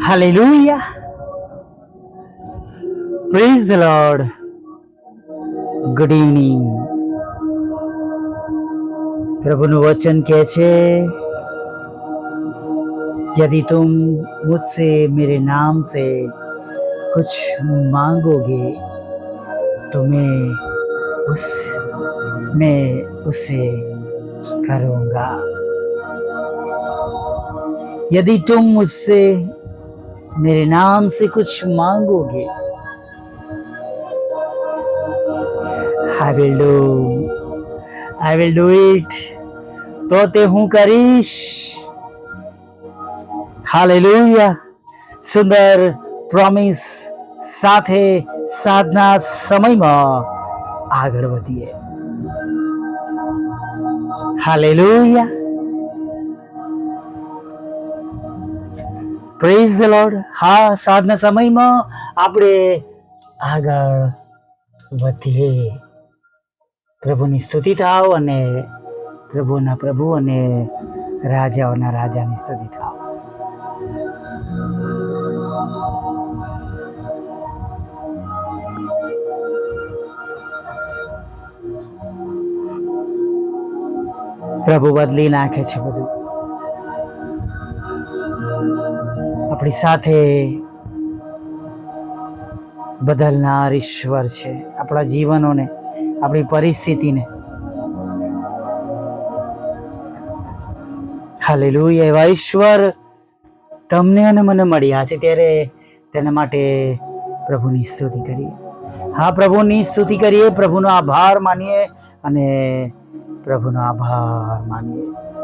Hallelujah. Praise the Lord. Good evening. प्रभु वचन कहे यदि तुम मुझसे मेरे नाम से कुछ मांगोगे तो तुम्हें उस, मैं उसे करूँगा यदि तुम मुझसे मेरे नाम से कुछ मांगोगे I will do I will do it તો તે હું કરીશ હાલેલુયા સુંદર પ્રોમિસ સાથે સાધના સમયમાં આગળ વધીએ હાલેલુયા પ્રેઝ ધ લોર્ડ હા સાધના સમયમાં આપણે આગળ વધીએ. પ્રભુની સ્તુતિ થાવ અને પ્રભુના પ્રભુ અને રાજાઓના રાજાની સ્તુતિ થાવ. પ્રભુ બદલી નાખે છે બધું. આપણી સાથે બદલનાર ઈશ્વર છે. આપણા જીવનોને, આપણી પરિસ્થિતિને. હાલેલુયા. એવા ઈશ્વર તમને અને મને મળ્યા છે ત્યારે તેના માટે પ્રભુની સ્તુતિ કરીએ. હા, પ્રભુની સ્તુતિ કરીએ. પ્રભુનો આભાર માનીએ અને પ્રભુનો આભાર માનીએ.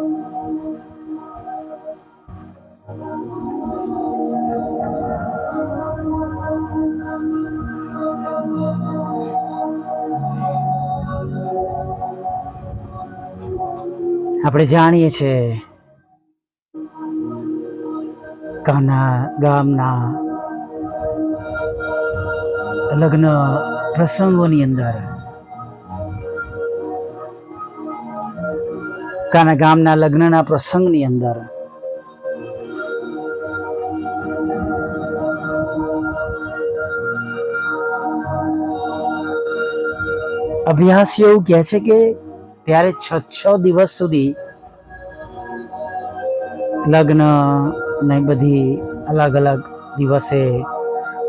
આપણે જાણીએ છીએ. કાના ગામના લગ્ન પ્રસંગોની અંદર. કાના ગામના લગ્નના પ્રસંગની અંદર. અભ્યાસ એવું કહે છે કે ત્યારે છ છ દિવસ સુધી લગ્ન ને બધી અલગ અલગ દિવસે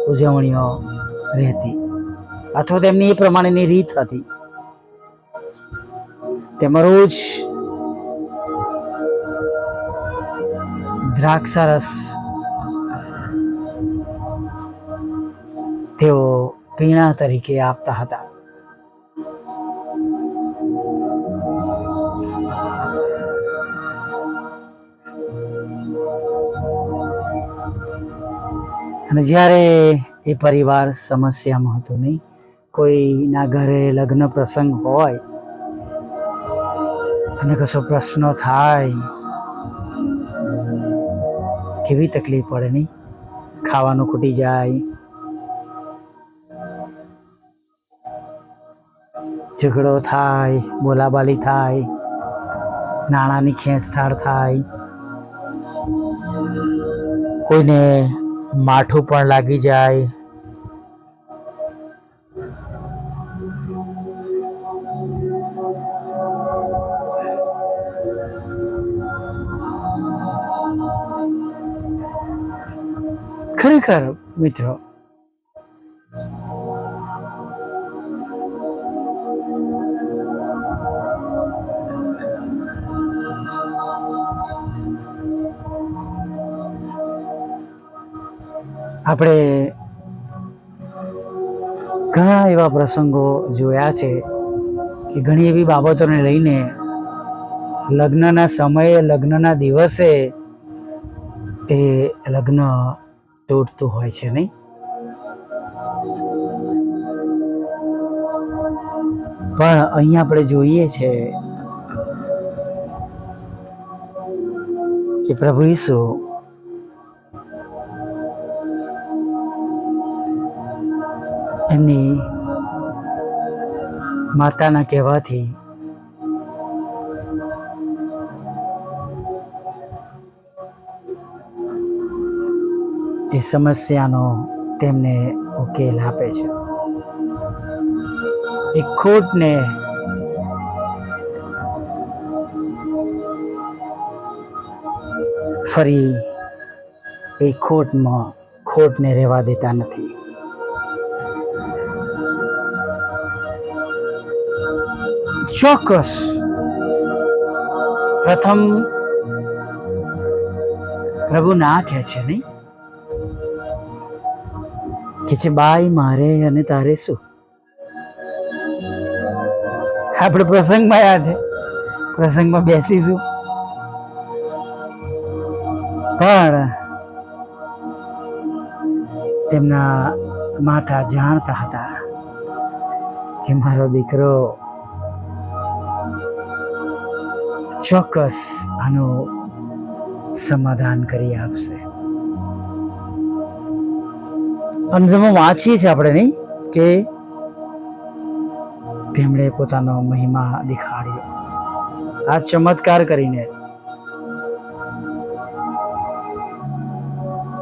ઉજવણીઓ રહેતી. અથવા તેમની એ પ્રમાણેની રીત હતી. તેમાં રોજ દ્રાક્ષારસ તેઓ પીણા તરીકે આપતા હતા. અને જ્યારે એ પરિવાર સમસ્યામાં હતો નહીં, કોઈના ઘરે લગ્ન પ્રસંગ હોય, અને કશો પ્રશ્નો થાય, કેવી તકલીફ પડે નહીં? ખાવાનું ખૂટી જાય, ઝઘડો થાય, બોલાબાલી થાય, નાણાંની ખેંચતાણ થાય, કોઈને માઠું પણ લાગી જાય. ખરેખર મિત્રો આપણે ઘણા એવા પ્રસંગો જોયા છે કે ઘણી એવી બાબતોને લઈને લગ્નના સમયે, લગ્નના દિવસે એ લગ્ન તૂટતું હોય છે નહીં? પણ અહીંયા આપણે જોઈએ છે કે પ્રભુ ઈસુ એમની માતાના કહેવાથી એ સમસ્યાનો તેમને ઉકેલ આપે છે. એ ખોટને ફરી એ ખોટમાં ખોટને રહેવા દેતા નથી. ચોક્કસ. પ્રથમ પ્રભુ ના કહે છે નહીં? કે છે બાય મારે અને તારે શું? આપણે પ્રસંગમાં આવ્યા છે પ્રસંગમાં બેસીશું. પણ તેમના માતા જાણતા હતા કે મારો દીકરો ચોક્કસ આનું સમાધાન કરી આપશે. અંદરમાં વાંચીએ છીએ આપણે નહીં કે તેમણે પોતાનો મહિમા દેખાડ્યો. આ ચમત્કાર કરીને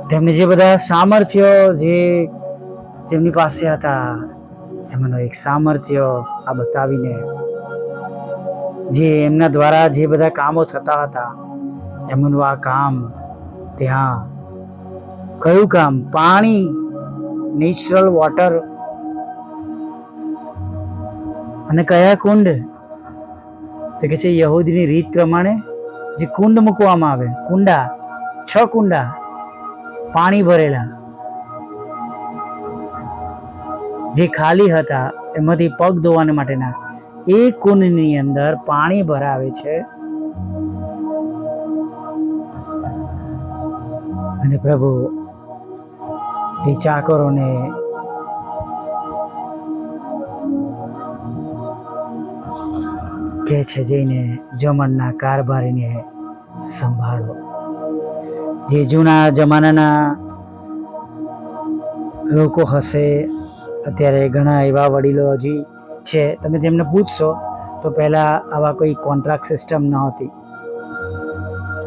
તેમને જે બધા સામર્થ્યો જે જેમની પાસે હતા, એમાંનો એક સામર્થ્ય આ બતાવીને જે એમના દ્વારા જે બધા કામો થતા હતા, એમનું આ કામ ત્યાં, કયું કામ? પાણી નેચરલ વોટર અને કયા કુંડ? તો કે છે યહૂદીની રીત પ્રમાણે જે કુંડ મૂકવામાં આવે, કુંડા, છ કુંડા, પાણી ભરેલા. જે ખાલી હતા, એમાંથી પગ ધોવાને માટેના એ કુંડની અંદર પાણી ભરાવે છે. અને પ્રભુ, એ ચાકરોને કે છે જઈને જમણના કારભારીને સંભાળો. જે જૂના જમાનાના લોકો હશે, અત્યારે ઘણા એવા વડીલો હજી છે, તમે તેમને પૂછશો, તો પહેલાં આવા કોઈ કોન્ટ્રાક્ટ સિસ્ટમ નહોતી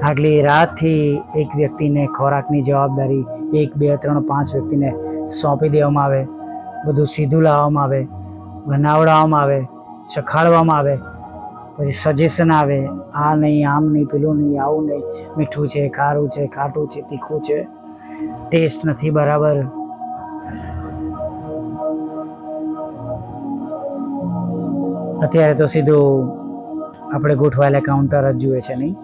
આગલી રાતથી એક વ્યક્તિને ખોરાકની જવાબદારી, એક, બે, ત્રણ, પાંચ વ્યક્તિને સોંપી દેવામાં આવે, બધું સીધું લાવવામાં આવે, બનાવડાવવામાં આવે, ચખાડવામાં આવે, પછી સજેશન આવે, આ નહીં, આમ નહીં, પેલું નહીં, આવું નહીં, મીઠું છે, ખારું છે, ખાટું છે, તીખું છે. ટેસ્ટ નથી બરાબર. અત્યારે તો સીધું આપણે ગોઠવાયેલા કાઉન્ટર જ જુએ છે નહીં.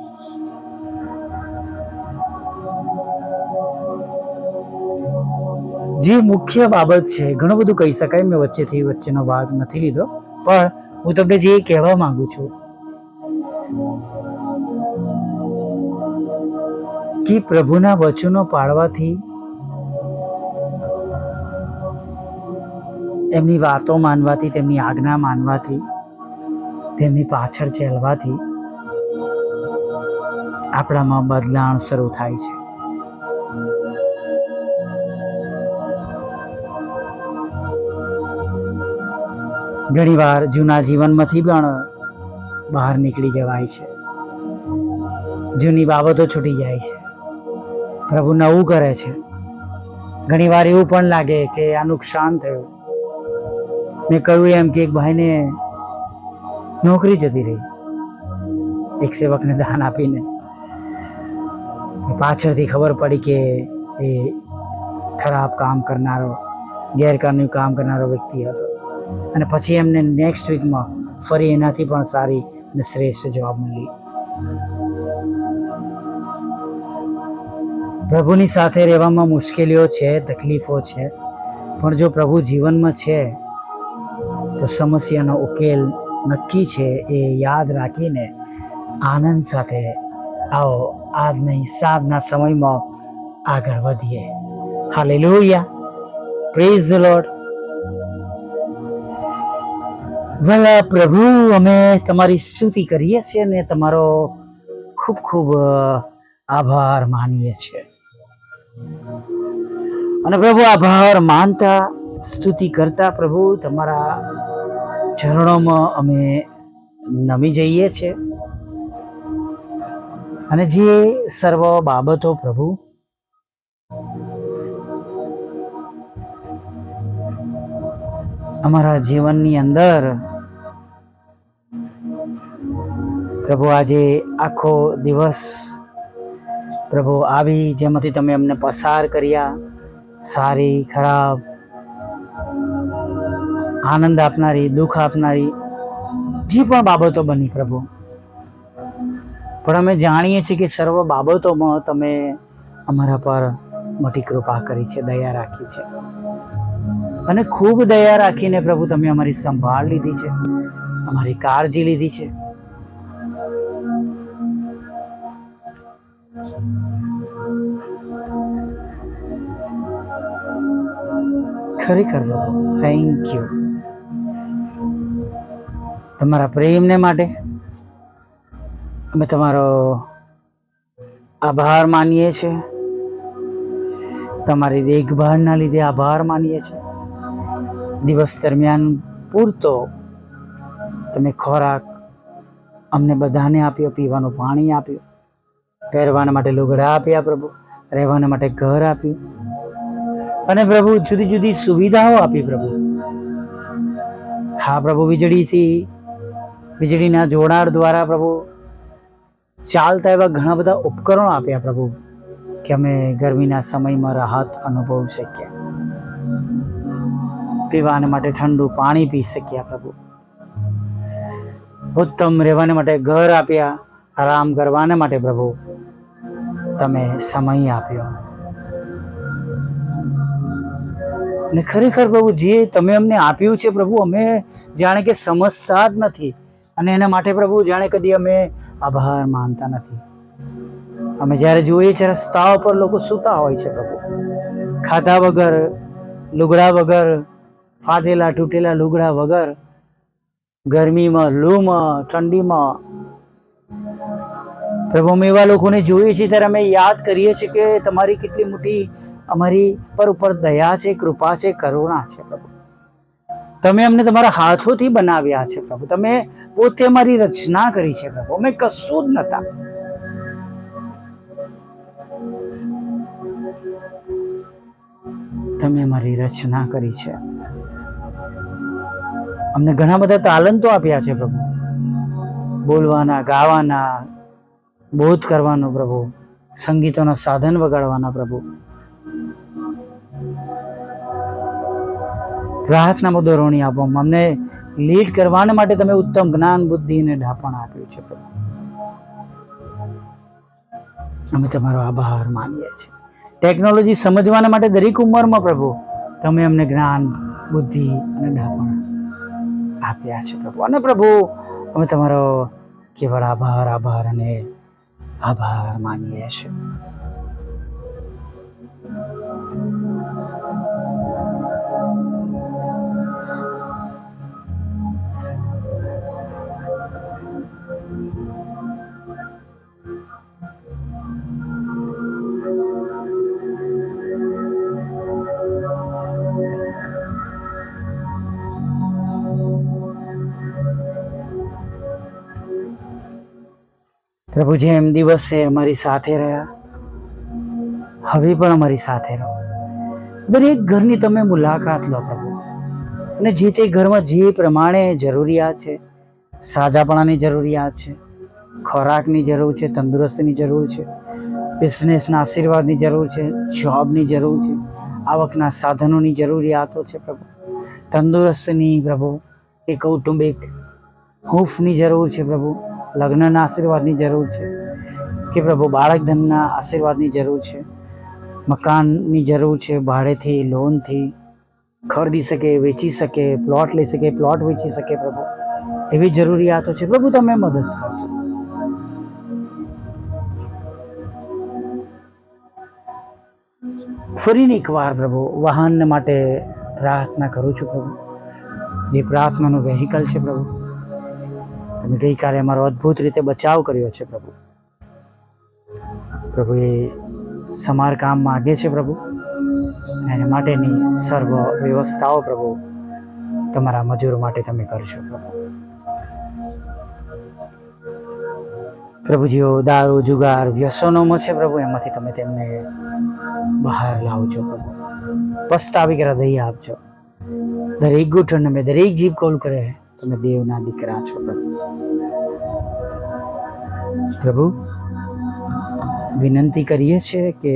જે મુખ્ય બાબત છે, ઘણું બધું કહી શકાય, મેં વચ્ચેથી વચ્ચેનો ભાગ નથી લીધો, પણ હું તમને જે કહેવા માંગુ છું કે પ્રભુના વચનો પાળવાથી એમની વાતો માનવાથી, તેમની આજ્ઞા માનવાથી તેમની પાછળ ચાલવાથી આપણામાં બદલાણ શરૂ થાય છે. ઘણીવાર જૂના જીવનમાંથી પણ બહાર નીકળી જવાય છે. જૂની બાબતો છૂટી જાય છે. પ્રભુ નવું કરે છે. ઘણીવાર એવું પણ લાગે કે આ નુકસાન થયું. મેં કહ્યું એમ કે એક ભાઈને નોકરી જતી રહી. એક સેવકને દાન આપીને પાછળથી ખબર પડી કે એ ખરાબ કામ કરનારો, ગેરકાનૂની કામ કરનારો વ્યક્તિ હતો. અને પછી એમને નેક્સ્ટ વીકમાં ફરી એનાથી પણ સારી અને શ્રેષ્ઠ જોબ મળી. પ્રભુની સાથે રહેવામાં મુશ્કેલીઓ છે, તકલીફો છે. પણ જો પ્રભુ જીવનમાં છે, તો સમસ્યાનો ઉકેલ નક્કી છે એ યાદ રાખીને આનંદ સાથે આવો આજના હિસાબના સમયમાં આગળ વધીએ. હાલેલુયા. પ્રેઝ ધ લોડ વલા પ્રભુ, અમે તમારી સ્તુતિ કરીએ છીએ અને તમારો ખૂબ ખૂબ આભાર માનીએ છીએ. અને પ્રભુ, આભાર માનતા, સ્તુતિ કરતા પ્રભુ, તમારા ઝરણોમાં અમે નમી જઈએ છીએ અને જે સર્વ બાબતો પ્રભુ, અમારા જીવનની અંદર પ્રભુ આજે આખો દિવસ પ્રભુ આવી, જેમાંથી તમે અમને પસાર કર્યા. સારી, ખરાબ આનંદ આપનારી, દુઃખ આપનારી, જે પણ બાબતો બની પ્રભુ. પણ અમે જાણીએ છીએ કે સર્વ બાબતોમાં તમે અમારા પર મોટી કૃપા કરી છે, દયા રાખી છે. અને ખૂબ દયા રાખીને પ્રભુ તમે અમારી સંભાળ લીધી છે, અમારી કાળજી લીધી છે. ખરેખર પ્રભુ થેન્ક યુ તમારા પ્રેમને માટે અમે તમારો આભાર માનીએ છીએ. તમારી દેખભાળના લીધે આભાર માનીએ છીએ. દિવસ દરમિયાન પૂરતો તમે ખોરાક અમને બધાને આપ્યો, પીવાનું પાણી આપ્યું, પહેરવાના માટે લુગડા આપ્યા પ્રભુ, રહેવાના માટે ઘર આપ્યું અને પ્રભુ જુદી જુદી સુવિધાઓ આપી પ્રભુ. હા પ્રભુ, વીજળીથી વીજળીના જોડાણ દ્વારા પ્રભુ ચાલતા એવા ઘણા બધા ઉપકરણો આપ્યા પ્રભુ, કે અમે ગરમીના સમયમાં રાહત અનુભવી શક્યા પીવાને માટે ઠંડુ પાણી પી શક્યા પ્રભુ. ઉત્તમ રહેવાને માટે ઘર આપ્યા, આરામ કરવાને માટે પ્રભુ, તમે સમય આપ્યો. ને ખરેખર પ્રભુ, જે તમે અમને આપ્યું છે પ્રભુ, અમે જાણે કે સમજતા જ નથી. અને એના માટે પ્રભુ જાણે કદી અમે આભાર માનતા નથી. અમે જ્યારે જોઈએ છીએ રસ્તા પર લોકો સૂતા હોય છે પ્રભુ. ખાધા વગર, લુગડા વગર, ફાટેલા તૂટેલા લુગડા વગર, ગરમીમાં, લૂમાં, ઠંડીમાં. પ્રભુ, અમે એવા લોકોને જોઈએ છીએ ત્યારે અમે યાદ કરીએ છીએ કે તમારી કેટલી મોટી અમારી પર ઉપર દયા છે, કૃપા છે, કરુણા છે પ્રભુ. તમે અમને તમારા હાથોથી બનાવ્યા છે પ્રભુ. તમે પોતે અમારી રચના કરી છે પ્રભુ. અમે કશું જ નતા તમે અમારી રચના કરી છે. અમને ઘણા બધા તાલંતો આપ્યા છે પ્રભુ. બોલવાના, ગાવાના, બોધ કરવાનો પ્રભુ. સંગીતોના સાધન વગાડવાના પ્રભુ. પ્રાર્થનામાં દોરવણી આપો અમને લીડ કરવાને માટે તમે ઉત્તમ જ્ઞાન, બુદ્ધિ અને ડાપણ આપ્યું છે પ્રભુ. અમે તમારો આભાર માનીએ છીએ. ટેકનોલોજી સમજવાના માટે દરેક ઉંમરમાં પ્રભુ, તમે અમને જ્ઞાન, બુદ્ધિ અને ડાપણ આપ્યા છે પ્રભુ. અને પ્રભુ, અમે તમારો કેવળ આભાર આભાર અને આભાર માનીએ છીએ. પ્રભુ જેમ દિવસે અમારી સાથે રહ્યા. હવે પણ અમારી સાથે રહો. દરેક ઘરની તમે મુલાકાત લો પ્રભુ. અને જે તે ઘરમાં જે પ્રમાણે જરૂરિયાત છે, સાજાપણાની જરૂરિયાત છે, ખોરાકની જરૂર છે, તંદુરસ્તીની જરૂર છે બિઝનેસના આશીર્વાદની જરૂર છે જોબની જરૂર છે, આવકના સાધનોની જરૂરિયાતો છે પ્રભુ. તંદુરસ્તીની પ્રભુ કે કૌટુંબિક હૂફની જરૂર છે પ્રભુ. લગ્નના આશીર્વાદની જરૂર છે. કે પ્રભુ બાળક ધનના આશીર્વાદની જરૂર છે. મકાનની જરૂર છે. ભાડેથી, લોનથી ખરીદી શકે, વેચી શકે પ્લોટ લઈ શકે પ્લોટ વેચી શકે પ્રભુ. એવી જરૂરિયાતો છે. પ્રભુ, તમે મદદ કરજો ફરીને એકવાર પ્રભુ, વાહન માટે પ્રાર્થના કરું છું પ્રભુ. જે પ્રાર્થનાનું વેહિકલ છે પ્રભુ તમે ગઈકાલે અમારો અદ્ભુત રીતે બચાવ કર્યો છે પ્રભુ. પ્રભુ એ સમારકામ માગે છે પ્રભુ. એને માટેની સર્વ વ્યવસ્થાઓ પ્રભુ તમારા મજૂર માટે તમે કરશો પ્રભુ. પ્રભુજીઓ, દારૂ, જુગાર વ્યસનોમાં છે પ્રભુ, એમાંથી તમે તેમને બહાર લાવજો પ્રભુ. પસ્તાવી કરા દઈ આપજો. દરેક ઘૂંટણ અમે દરેક જીભ કોલ કરે. તમે દેવના દીકરા છો. પ્રભુ? પ્રભુ વિનંતી કરીએ છીએ કે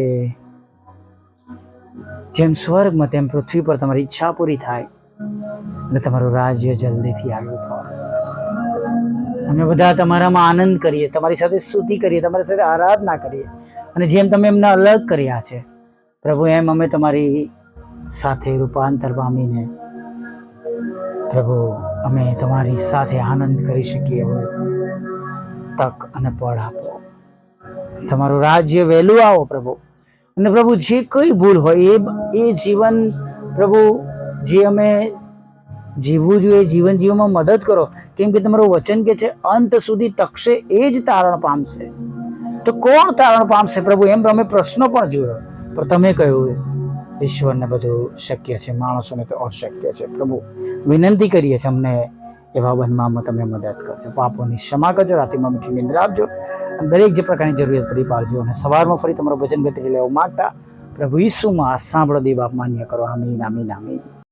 જેમ સ્વર્ગમાં તેમ પૃથ્વી પર તમારી ઈચ્છા પૂરી થાય અને તમારું રાજ્ય જલ્દીથી આવ્યું થાય અમે બધા તમારામાં આનંદ કરીએ તમારી સાથે સ્તુતિ કરીએ તમારી સાથે આરાધના કરીએ અને જેમ તમે એમને અલગ કર્યા છે પ્રભુ એમ અમે તમારી સાથે રૂપાંતર પામીને પ્રભુ અમે તમારી સાથે આનંદ કરી શકીએ એવું તક અને પળ આપો. તમારું રાજ્ય વહેલું આવો પ્રભુ. અને પ્રભુ, જે કઈ ભૂલ હોય, એ એ જીવન પ્રભુ, જે અમે જીવવું જોઈએ, જીવન જીવવામાં મદદ કરો, કેમ કે તમારું વચન કે છે, અંત સુધી તકશે એ જ તારણ પામશે. તો કોણ તારણ પામશે પ્રભુ? એમ અમે પ્રશ્નો પણ જોયો, પણ તમે કહ્યું ઈશ્વરને બધું શક્ય છે, માણસોને તો અશક્ય છે. પ્રભુ, વિનંતી કરીએ છીએ અમને એવા બનવામાં તમે મદદ કરજો. પાપોની ક્ષમા કરજો, રાત્રિમાં મીઠી નિંદ્રા આપજો. દરેક જે પ્રકારની જરૂરિયાત પૂરી પાડજો અને સવારમાં ફરી તમારું ભજન ગતિ લેવા માંગતા પ્રભુ ઈસુમાં સાંભળો દેવ માન્ય કરો. આમીન આમીન આમીન.